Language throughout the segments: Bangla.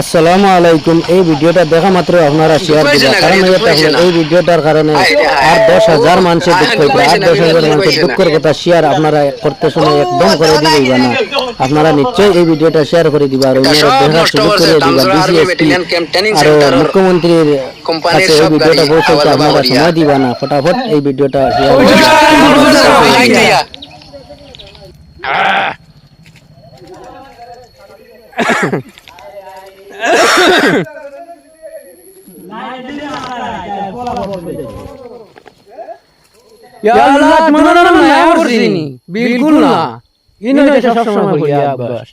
আসসালামু আলাইকুম এই ভিডিওটা দেখা মাত্র আপনারা শেয়ার দিবা কারণ এই ভিডিওটার কারণে আর দশ হাজার মানুষের দুঃখ হইবে আর দশ হাজার মানুষের দুঃখের কথা শেয়ার আপনারা করতে সময় একদম করে দিবেই না আপনারা নিশ্চয়ই এই ভিডিওটা শেয়ার করে দিবা আর অন্যরা দেখার সুযোগ করে দিবা বিসিএসপি আর মুখ্যমন্ত্রীর কাছে এই ভিডিওটা পৌঁছাইতে আপনারা সময় দিবা না ফটাফট এই ভিডিওটা শেয়ার বিলকুল না ইনো সবসময় বলিয়া অভ্যাস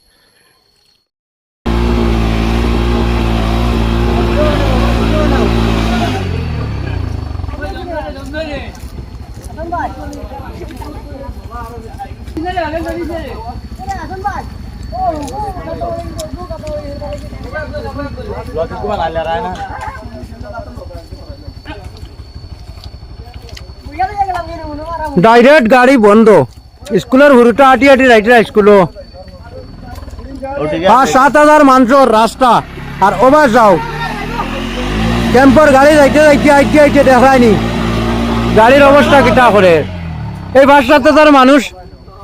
ডাইরেক্ট গাড়ি বন্ধ। স্কুলের হুরুটা আটি আটি রাইটে স্কুলও। পাঁচ সাত হাজার মানুষের রাস্তা। আর ওবার যাও। ক্যাম্পর গাড়ি যাইতে যাইতে আইতে আইতে দেখায়নি। গাড়ির অবস্থা কিটা করে? এই পাঁচ সাত হাজার মানুষ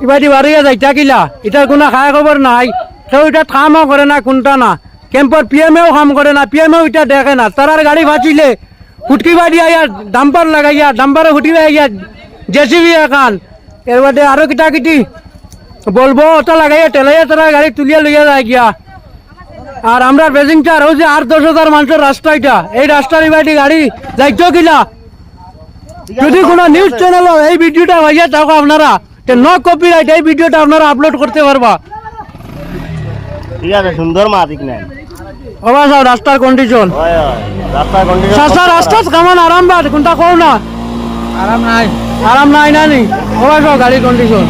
ইবাদি বাড়িয়া যাইতা কিলা? এটার কোনো খায় খবর নাই? কেউ এটা কামও করে না কোনটা না ক্যাম্পর পিএমএও কাম করে না পিএমএও এটা দেখে না তারার গাড়ি বাঁচিলে ফুটকি বাড়ি আইয়া ডাম্পার লাগাইয়া ডাম্পারে ফুটি আইয়া জেসিবি একান এর বাদে আরো কিটা কিটি বলবো ওটা লাগাইয়া টেলাইয়া তারা গাড়ি তুলিয়া লইয়া যায় গিয়া আর আমরা বেজিংটার ওই যে আট দশ হাজার মানুষের রাস্তা এটা এই রাস্তার ইবাদি গাড়ি যাইতো কিলা যদি কোনো নিউজ চ্যানেল এই ভিডিওটা ভাইয়া থাকো আপনারা নো কপিরাইট এই ভিডিওটা আপনারা আপলোড করতে পারবা ঠিক আছে সুন্দর মাতিক নাই বাবা সব রাস্তার কন্ডিশন হয় হয় রাস্তার কন্ডিশন সাসা রাস্তা কেমন আরাম বাদ কোনটা কও না? আরাম নাই। আরাম নাই না নি? বাবা সব গাড়ির কন্ডিশন